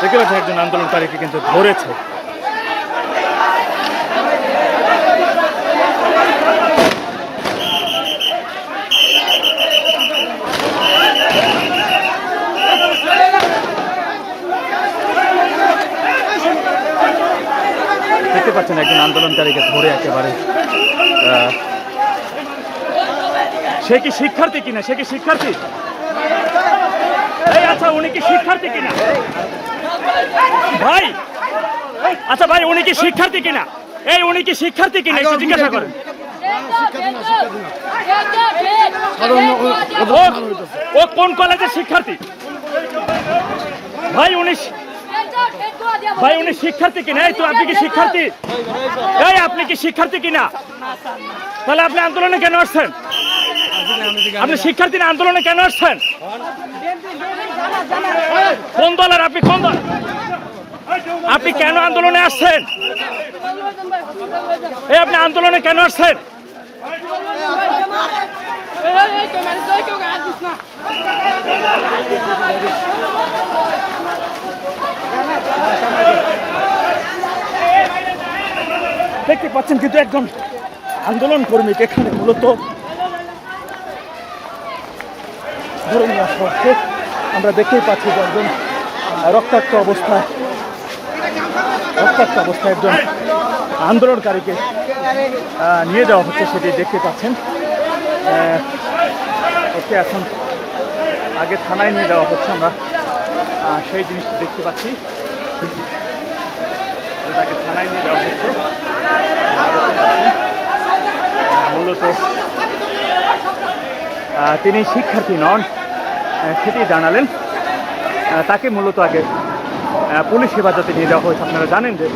দেখতে পাচ্ছেন একজন আন্দোলনকারীকে কিন্তু ধরেছে। দেখতে পাচ্ছেন একজন আন্দোলনকারীকে ধরে একেবারে সে কি শিক্ষার্থী কিনা? সে কি শিক্ষার্থী? আচ্ছা উনি কি শিক্ষার্থী কিনা? ভাই আচ্ছা ভাই উনি কি শিক্ষার্থী কিনা? এই উনি কি শিক্ষার্থী কিনা? একটু জিজ্ঞাসা করেন। ও কোন কলেজের শিক্ষার্থী? ভাই উনি ভাই উনি শিক্ষার্থী কিনা? এই তো আপনি কি শিক্ষার্থী? এই আপনি কি শিক্ষার্থী কিনা? তাহলে আপনি আন্দোলনে কেন আসছেন? আপনি শিক্ষার্থী আন্দোলনে কেন আসছেন? কোন দলের আপনি কোন দল আপনি কেন আন্দোলনে আসছেন? এই আপনি আন্দোলনে কেন আসছেন? দেখতে পাচ্ছেন কিন্তু একজন আন্দোলন কর্মীকে এখানে মূলত ধরে নিয়ে আমরা দেখতেই পাচ্ছি যে একজন রক্তাক্ত অবস্থায় রক্তাক্ত অবস্থায় একজন আন্দোলনকারীকে নিয়ে যাওয়া হচ্ছে সেটি দেখতে পাচ্ছেন। ওকে এখন আগে থানায় নিয়ে যাওয়া হচ্ছে আমরা। সেই জিনিসটি দেখতে পাচ্ছি। তাকে থানায় নিয়ে যাওয়া হচ্ছে। মূলত তিনি শিক্ষার্থী নন। সেটি জানালেন। তাকে মূলত আগে পুলিশ হেফাজতে নিয়ে যাওয়া হয়েছে। আপনারা জানেন যে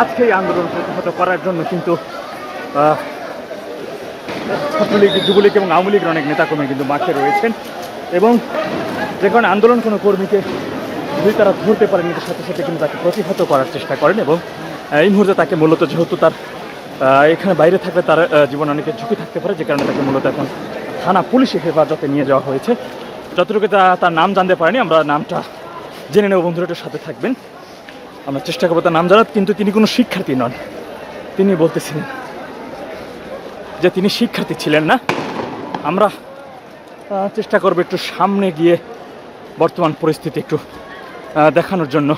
আজকে এই আন্দোলন প্রতিহত করার জন্য কিন্তু ছাত্রলীগ, যুবলীগ এবং আওয়ামী লীগের অনেক নেতাকর্মী কিন্তু মাঠে রয়েছেন এবং যে কারণে আন্দোলন কোনো কর্মীকে যদি তারা ধরতে পারেন এর সাথে সাথে কিন্তু তাকে প্রতিহত করার চেষ্টা করেন এবং এই মুহূর্তে তাকে মূলত যেহেতু তার এখানে বাইরে থাকলে তার জীবনে অনেকের ঝুঁকি থাকতে পারে, যে কারণে তাকে মূলত এখন থানা পুলিশে হেফাজতে নিয়ে যাওয়া হয়েছে। যতটুকু তার নাম জানতে পারেনি, আমরা নামটা জেনে নেব বন্ধুরা সাথে থাকবেন। আমরা চেষ্টা করব তার নাম জানার, কিন্তু তিনি কোনো শিক্ষার্থী নন। তিনি বলতেছিলেন যে তিনি শিক্ষার্থী ছিলেন না। আমরা চেষ্টা করব একটু সামনে গিয়ে বর্তমান পরিস্থিতি একটু দেখানোর জন্য।